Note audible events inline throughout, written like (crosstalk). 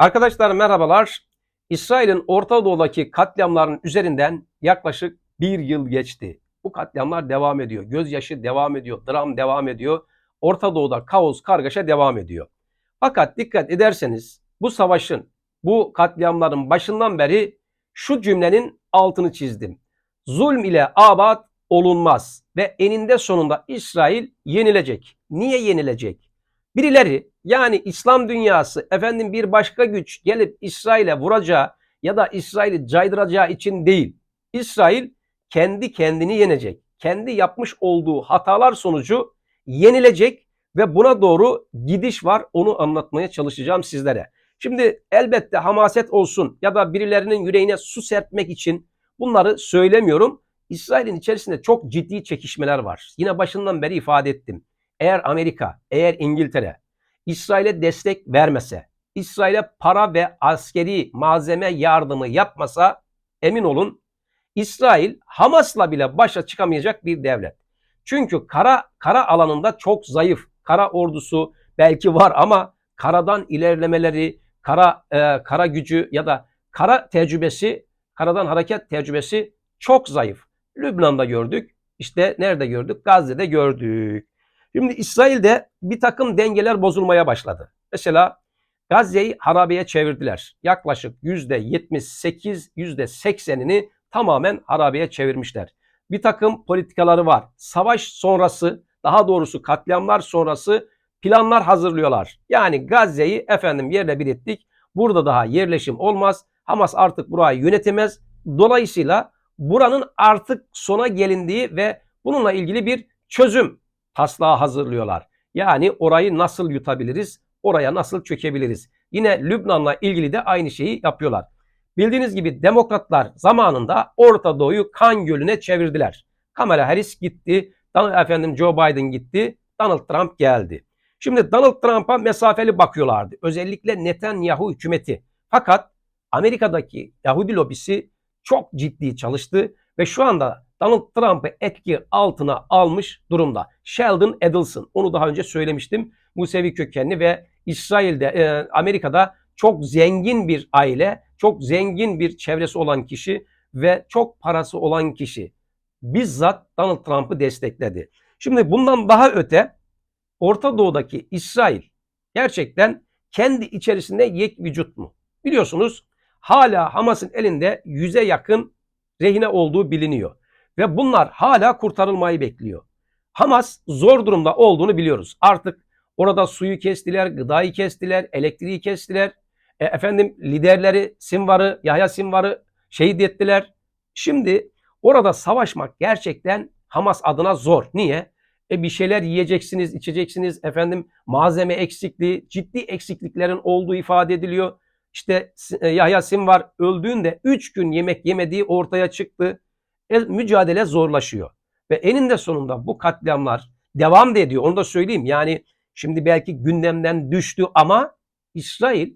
Arkadaşlar merhabalar. İsrail'in Orta Doğu'daki katliamların üzerinden yaklaşık bir yıl geçti. Bu katliamlar devam ediyor. Gözyaşı devam ediyor. Dram devam ediyor. Orta Doğu'da kaos, kargaşa devam ediyor. Fakat dikkat ederseniz bu savaşın, bu katliamların başından beri şu cümlenin altını çizdim. Zulm ile abat olunmaz ve eninde sonunda İsrail yenilecek. Niye yenilecek? Birileri yani İslam dünyası efendim bir başka güç gelip İsrail'e vuracağı ya da İsrail'i caydıracağı için değil. İsrail kendi kendini yenecek. Kendi yapmış olduğu hatalar sonucu yenilecek ve buna doğru gidiş var. Onu anlatmaya çalışacağım sizlere. Şimdi elbette hamaset olsun ya da birilerinin yüreğine su serpmek için bunları söylemiyorum. İsrail'in içerisinde çok ciddi çekişmeler var. Yine başından beri ifade ettim. Eğer Amerika, eğer İngiltere İsrail'e destek vermese, İsrail'e para ve askeri malzeme yardımı yapmasa emin olun İsrail Hamas'la bile başa çıkamayacak bir devlet. Çünkü kara kara alanında çok zayıf. Kara ordusu belki var ama karadan ilerlemeleri, kara e, kara gücü ya da kara tecrübesi, karadan hareket tecrübesi çok zayıf. Lübnan'da gördük. İşte nerede gördük? Gazze'de gördük. Şimdi İsrail'de bir takım dengeler bozulmaya başladı. Mesela Gazze'yi harabeye çevirdiler. Yaklaşık %78, %80'ini tamamen harabeye çevirmişler. Bir takım politikaları var. Savaş sonrası, daha doğrusu katliamlar sonrası planlar hazırlıyorlar. Yani Gazze'yi efendim yerle bir ettik. Burada daha yerleşim olmaz. Hamas artık burayı yönetemez. Dolayısıyla buranın artık sona gelindiği ve bununla ilgili bir çözüm taslağı hazırlıyorlar. Yani orayı nasıl yutabiliriz? Oraya nasıl çökebiliriz? Yine Lübnan'la ilgili de aynı şeyi yapıyorlar. Bildiğiniz gibi demokratlar zamanında Orta Doğu'yu kan gölüne çevirdiler. Kamala Harris gitti, Donald, efendim Joe Biden gitti, Donald Trump geldi. Şimdi Donald Trump'a mesafeli bakıyorlardı. Özellikle Netanyahu hükümeti. Fakat Amerika'daki Yahudi lobisi çok ciddi çalıştı ve şu anda Donald Trump'ı etki altına almış durumda. Sheldon Adelson, onu daha önce söylemiştim. Musevi kökenli ve İsrail'de, e, Amerika'da çok zengin bir aile, çok zengin bir çevresi olan kişi ve çok parası olan kişi. Bizzat Donald Trump'ı destekledi. Şimdi bundan daha öte Orta Doğu'daki İsrail gerçekten kendi içerisinde yek vücut mu? Biliyorsunuz hala Hamas'ın elinde yüze yakın rehine olduğu biliniyor. Ve bunlar hala kurtarılmayı bekliyor. Hamas zor durumda olduğunu biliyoruz. Artık orada suyu kestiler, gıdayı kestiler, elektriği kestiler. E, efendim liderleri Sinvar'ı, Yahya Sinvar'ı şehit ettiler. Şimdi orada savaşmak gerçekten Hamas adına zor. Niye? E bir şeyler yiyeceksiniz, içeceksiniz. Efendim malzeme eksikliği, ciddi eksikliklerin olduğu ifade ediliyor. İşte e, Yahya Sinvar öldüğünde 3 gün yemek yemediği ortaya çıktı. E, mücadele zorlaşıyor. Ve eninde sonunda bu katliamlar devam da ediyor. Onu da söyleyeyim. Yani şimdi belki gündemden düştü ama İsrail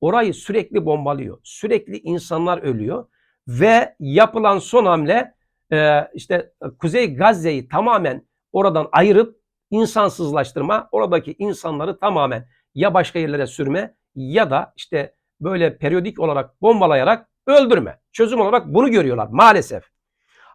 orayı sürekli bombalıyor. Sürekli insanlar ölüyor. Ve yapılan son hamle e, işte Kuzey Gazze'yi tamamen oradan ayırıp insansızlaştırma, oradaki insanları tamamen ya başka yerlere sürme ya da işte böyle periyodik olarak bombalayarak öldürme. Çözüm olarak bunu görüyorlar maalesef.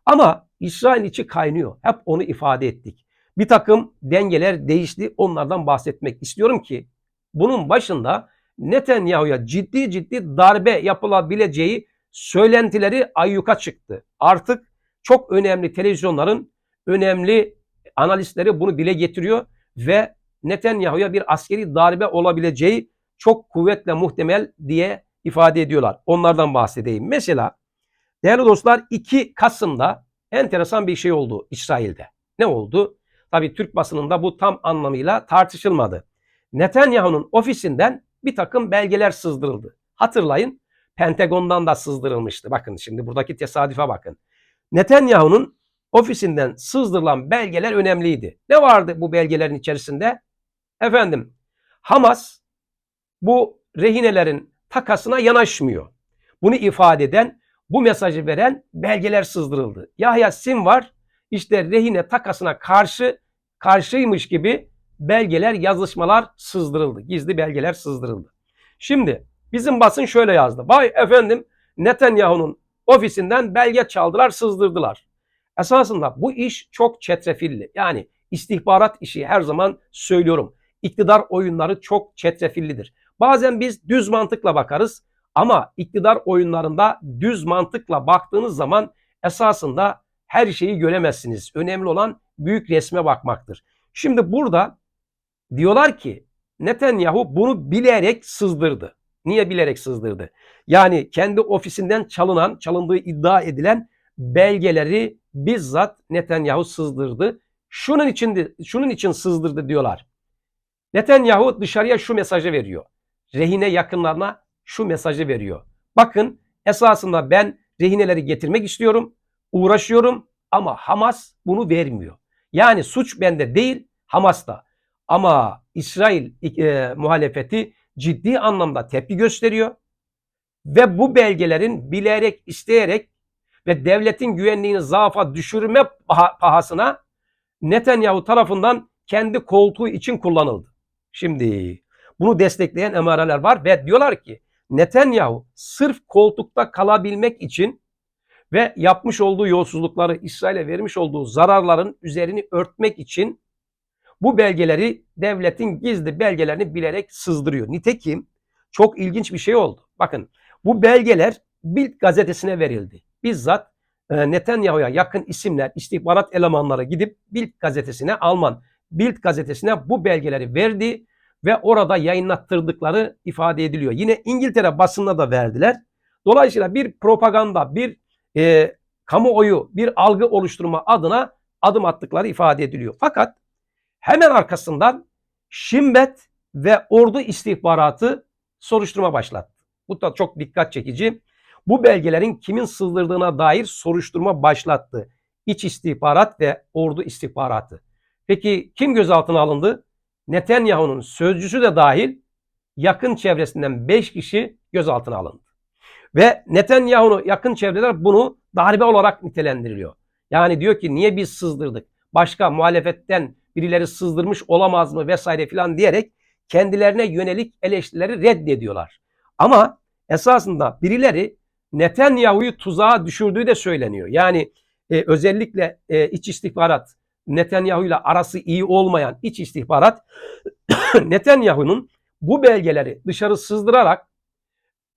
Ama İsrail içi kaynıyor. Hep onu ifade ettik. Bir takım dengeler değişti. Onlardan bahsetmek istiyorum ki bunun başında Netanyahu'ya ciddi ciddi darbe yapılabileceği söylentileri ayyuka çıktı. Artık çok önemli televizyonların önemli analistleri bunu dile getiriyor ve Netanyahu'ya bir askeri darbe olabileceği çok kuvvetle muhtemel diye ifade ediyorlar. Onlardan bahsedeyim. Mesela değerli dostlar 2 Kasım'da enteresan bir şey oldu İsrail'de. Ne oldu? Tabi Türk basınında bu tam anlamıyla tartışılmadı. Netanyahu'nun ofisinden bir takım belgeler sızdırıldı. Hatırlayın Pentagon'dan da sızdırılmıştı. Bakın şimdi buradaki tesadüfe bakın. Netanyahu'nun ofisinden sızdırılan belgeler önemliydi. Ne vardı bu belgelerin içerisinde? Efendim Hamas bu rehinelerin takasına yanaşmıyor. Bunu ifade eden, bu mesajı veren belgeler sızdırıldı. Yahya Sinvar işte rehine takasına karşı karşıymış gibi belgeler, yazışmalar sızdırıldı. Gizli belgeler sızdırıldı. Şimdi Bizim basın şöyle yazdı. Vay efendim Netanyahu'nun ofisinden belge çaldılar, sızdırdılar. Esasında bu iş çok çetrefilli. Yani istihbarat işi her zaman söylüyorum. İktidar oyunları çok çetrefillidir. Bazen biz düz mantıkla bakarız ama iktidar oyunlarında düz mantıkla baktığınız zaman esasında her şeyi göremezsiniz. Önemli olan büyük resme bakmaktır. Şimdi burada diyorlar ki Netanyahu bunu bilerek sızdırdı. Niye bilerek sızdırdı? Yani kendi ofisinden çalınan, çalındığı iddia edilen belgeleri bizzat Netanyahu sızdırdı. Şunun için şunun için sızdırdı diyorlar. Netanyahu dışarıya şu mesajı veriyor. Rehine yakınlarına şu mesajı veriyor. Bakın esasında ben rehineleri getirmek istiyorum, uğraşıyorum ama Hamas bunu vermiyor. Yani suç bende değil, Hamas'ta. Ama İsrail e, muhalefeti ciddi anlamda tepki gösteriyor ve bu belgelerin bilerek, isteyerek ve devletin güvenliğini zaafa düşürme pahasına Netanyahu tarafından kendi koltuğu için kullanıldı. Şimdi bunu destekleyen emareler var ve diyorlar ki Netanyahu sırf koltukta kalabilmek için ve yapmış olduğu yolsuzlukları İsrail'e vermiş olduğu zararların üzerini örtmek için bu belgeleri devletin gizli belgelerini bilerek sızdırıyor. Nitekim çok ilginç bir şey oldu. Bakın bu belgeler Bild gazetesine verildi. Bizzat e, Netanyahu'ya yakın isimler, istihbarat elemanları gidip Bild gazetesine, Alman Bild gazetesine bu belgeleri verdi ve orada yayınlattırdıkları ifade ediliyor. Yine İngiltere basınına da verdiler. Dolayısıyla bir propaganda, bir e, kamuoyu, bir algı oluşturma adına adım attıkları ifade ediliyor. Fakat hemen arkasından Şimbet ve ordu istihbaratı soruşturma başlattı. Bu da çok dikkat çekici. Bu belgelerin kimin sızdırdığına dair soruşturma başlattı. İç istihbarat ve ordu istihbaratı. Peki kim gözaltına alındı? Netanyahu'nun sözcüsü de dahil yakın çevresinden 5 kişi gözaltına alındı. Ve Netanyahu'nun yakın çevreler bunu darbe olarak nitelendiriliyor. Yani diyor ki niye biz sızdırdık? Başka muhalefetten birileri sızdırmış olamaz mı vesaire filan diyerek kendilerine yönelik eleştirileri reddediyorlar. Ama esasında birileri Netanyahu'yu tuzağa düşürdüğü de söyleniyor. Yani e, özellikle e, iç istihbarat Netanyahu ile arası iyi olmayan iç istihbarat (coughs) Netanyahu'nun bu belgeleri dışarı sızdırarak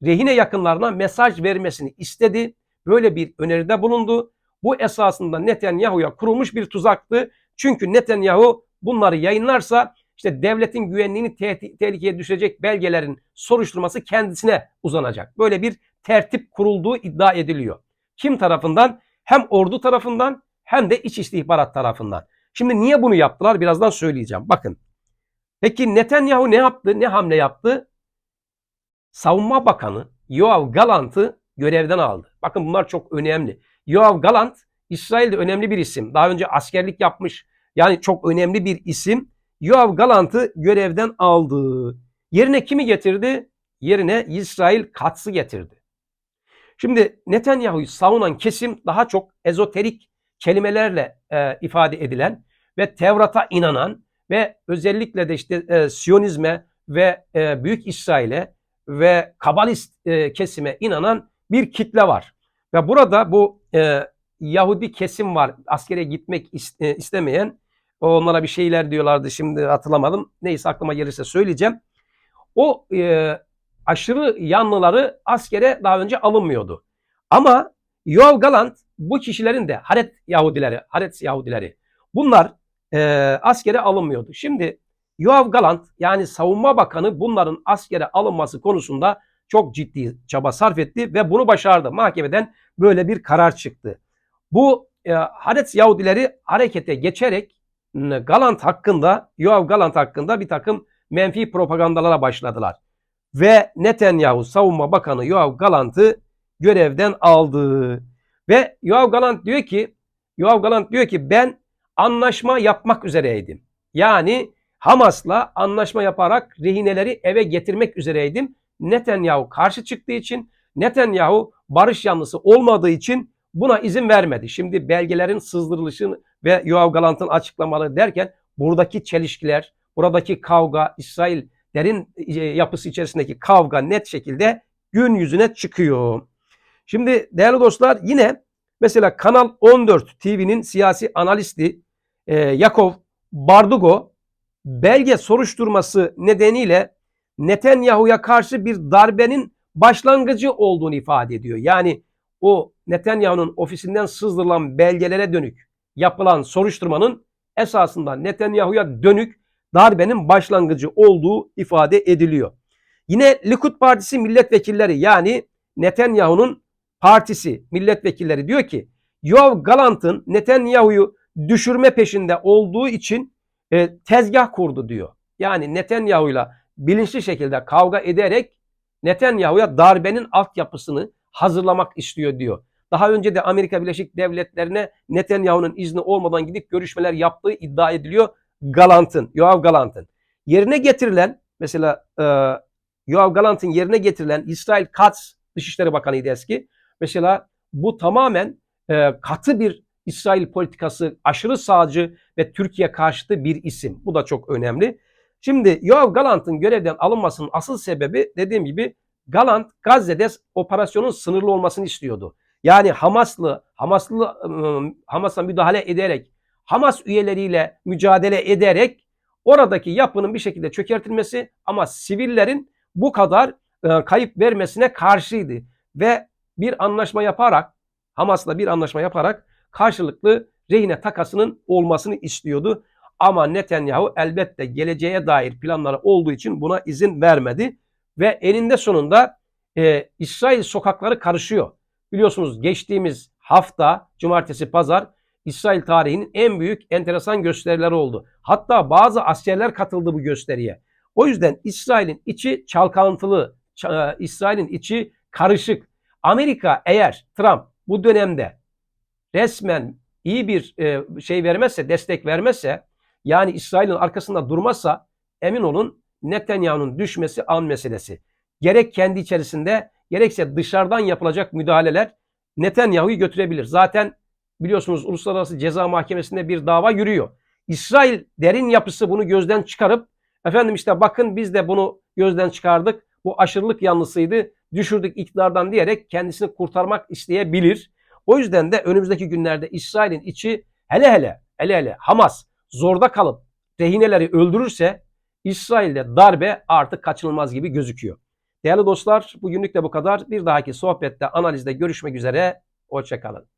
rehine yakınlarına mesaj vermesini istedi. Böyle bir öneride bulundu. Bu esasında Netanyahu'ya kurulmuş bir tuzaktı. Çünkü Netanyahu bunları yayınlarsa işte devletin güvenliğini te- tehlikeye düşecek belgelerin soruşturması kendisine uzanacak. Böyle bir tertip kurulduğu iddia ediliyor. Kim tarafından? Hem ordu tarafından hem de iç istihbarat tarafından. Şimdi niye bunu yaptılar? Birazdan söyleyeceğim. Bakın. Peki Netanyahu ne yaptı? Ne hamle yaptı? Savunma Bakanı Yoav Galant'ı görevden aldı. Bakın bunlar çok önemli. Yoav Galant İsrail'de önemli bir isim. Daha önce askerlik yapmış. Yani çok önemli bir isim. Yoav Galant'ı görevden aldı. Yerine kimi getirdi? Yerine İsrail Katz'ı getirdi. Şimdi Netanyahu'yu savunan kesim daha çok ezoterik kelimelerle e, ifade edilen ve Tevrat'a inanan ve özellikle de işte e, Siyonizme ve e, Büyük İsrail'e ve Kabalist e, kesime inanan bir kitle var. Ve burada bu e, Yahudi kesim var. Askere gitmek e, istemeyen. Onlara bir şeyler diyorlardı şimdi hatırlamadım. Neyse aklıma gelirse söyleyeceğim. O e, aşırı yanlıları askere daha önce alınmıyordu. Ama Yoav Galant bu kişilerin de Haret Yahudileri, Haret Yahudileri bunlar e, askere alınmıyordu. Şimdi Yoav Galant yani savunma bakanı bunların askere alınması konusunda çok ciddi çaba sarf etti ve bunu başardı. Mahkemeden böyle bir karar çıktı. Bu e, Haret Yahudileri harekete geçerek Galant hakkında, Yoav Galant hakkında bir takım menfi propagandalara başladılar. Ve Netanyahu Savunma Bakanı Yoav Galant'ı görevden aldı. Ve Yoav Galant diyor ki Yoav Galant diyor ki ben anlaşma yapmak üzereydim. Yani Hamas'la anlaşma yaparak rehineleri eve getirmek üzereydim. Netanyahu karşı çıktığı için Netanyahu barış yanlısı olmadığı için buna izin vermedi. Şimdi belgelerin sızdırılışını ve Yoav Galant'ın açıklamaları derken buradaki çelişkiler, buradaki kavga, İsrail derin e, yapısı içerisindeki kavga net şekilde gün yüzüne çıkıyor. Şimdi değerli dostlar yine mesela Kanal 14 TV'nin siyasi analisti e, Yakov Bardugo belge soruşturması nedeniyle Netanyahu'ya karşı bir darbenin başlangıcı olduğunu ifade ediyor. Yani o Netanyahu'nun ofisinden sızdırılan belgelere dönük yapılan soruşturmanın esasında Netanyahu'ya dönük darbenin başlangıcı olduğu ifade ediliyor. Yine Likud Partisi milletvekilleri yani Netanyahu'nun partisi milletvekilleri diyor ki Yoav Galant'ın Netanyahu'yu düşürme peşinde olduğu için e, tezgah kurdu diyor. Yani Netanyahu'yla bilinçli şekilde kavga ederek Netanyahu'ya darbenin altyapısını hazırlamak istiyor diyor. Daha önce de Amerika Birleşik Devletleri'ne Netanyahu'nun izni olmadan gidip görüşmeler yaptığı iddia ediliyor Galant'ın, Yoav Galant'ın. Yerine getirilen mesela e, Yoav Galant'ın yerine getirilen İsrail Katz Dışişleri Bakanı'ydı eski. Mesela bu tamamen e, katı bir İsrail politikası, aşırı sağcı ve Türkiye karşıtı bir isim. Bu da çok önemli. Şimdi Yoav Galant'ın görevden alınmasının asıl sebebi dediğim gibi Galant Gazze'de operasyonun sınırlı olmasını istiyordu. Yani Hamaslı, Hamaslı Hamas'a müdahale ederek, Hamas üyeleriyle mücadele ederek oradaki yapının bir şekilde çökertilmesi ama sivillerin bu kadar ıı, kayıp vermesine karşıydı ve bir anlaşma yaparak Hamas'la bir anlaşma yaparak karşılıklı rehine takasının olmasını istiyordu. Ama Netanyahu elbette geleceğe dair planları olduğu için buna izin vermedi. Ve eninde sonunda e, İsrail sokakları karışıyor. Biliyorsunuz geçtiğimiz hafta cumartesi pazar İsrail tarihinin en büyük enteresan gösterileri oldu. Hatta bazı askerler katıldı bu gösteriye. O yüzden İsrail'in içi çalkantılı, e, İsrail'in içi karışık. Amerika eğer Trump bu dönemde resmen iyi bir e, şey vermezse, destek vermezse, yani İsrail'in arkasında durmazsa emin olun Netanyahu'nun düşmesi an meselesi. Gerek kendi içerisinde gerekse dışarıdan yapılacak müdahaleler Netanyahu'yu götürebilir. Zaten biliyorsunuz Uluslararası Ceza Mahkemesi'nde bir dava yürüyor. İsrail derin yapısı bunu gözden çıkarıp efendim işte bakın biz de bunu gözden çıkardık. Bu aşırılık yanlısıydı. Düşürdük iktidardan diyerek kendisini kurtarmak isteyebilir. O yüzden de önümüzdeki günlerde İsrail'in içi hele hele hele hele Hamas zorda kalıp rehineleri öldürürse İsrail'de darbe artık kaçınılmaz gibi gözüküyor. Değerli dostlar bugünlük de bu kadar. Bir dahaki sohbette analizde görüşmek üzere. Hoşçakalın.